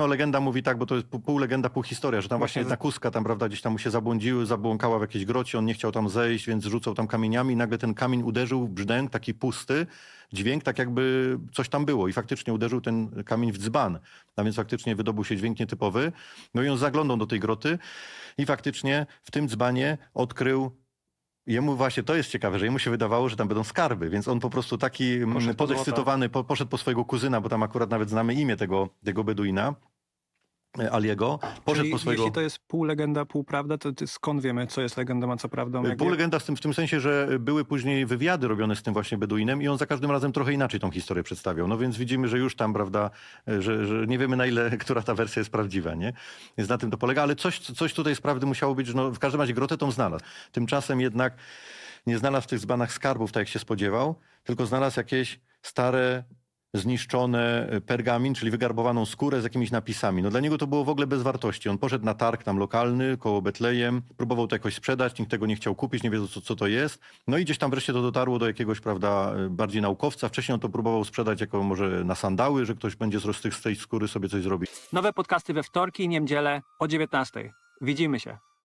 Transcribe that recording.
No legenda mówi tak, bo to jest pół, pół legenda, pół historia, że tam właśnie Właśnie jedna kuska tam, prawda, gdzieś tam mu się zabłądziły, zabłąkała w jakiejś grocie, on nie chciał tam zejść, więc rzucał tam kamieniami i nagle ten kamień uderzył w brzdęk, taki pusty, dźwięk, tak jakby coś tam było i faktycznie uderzył ten kamień w dzban, a więc faktycznie wydobył się dźwięk nietypowy. No i on zaglądał do tej groty i faktycznie w tym dzbanie odkrył Jemu właśnie to jest ciekawe, że jemu się wydawało, że tam będą skarby, więc on po prostu taki mm, Poszedł po podekscytowany po, poszedł po swojego kuzyna, bo tam akurat nawet znamy imię tego, tego Beduina, Aliego. Poszedł Czyli po swojego... jeśli to jest pół legenda, pół prawda, to skąd wiemy, co jest legendą, a co prawdą? Jak Pół wie- legenda w tym, w tym sensie, że były później wywiady robione z tym właśnie Beduinem i on za każdym razem trochę inaczej tą historię przedstawiał. No więc widzimy, że już tam, prawda, że, że nie wiemy na ile, która ta wersja jest prawdziwa, nie? Więc na tym to polega, ale coś, coś tutaj z prawdy musiało być, że no w każdym razie grotę tą znalazł. Tymczasem jednak nie znalazł w tych dzbanach skarbów, tak jak się spodziewał, tylko znalazł jakieś stare zniszczone pergamin, czyli wygarbowaną skórę z jakimiś napisami. No dla niego to było w ogóle bez wartości. On poszedł na targ tam lokalny, koło Betlejem, próbował to jakoś sprzedać, nikt tego nie chciał kupić, nie wiedział co, co to jest. No i gdzieś tam wreszcie to dotarło do jakiegoś, prawda, e, bardziej naukowca. Wcześniej on to próbował sprzedać jako może na sandały, że ktoś będzie z z tej skóry sobie coś zrobić. Nowe podcasty we wtorki i niedzielę o 19. Widzimy się.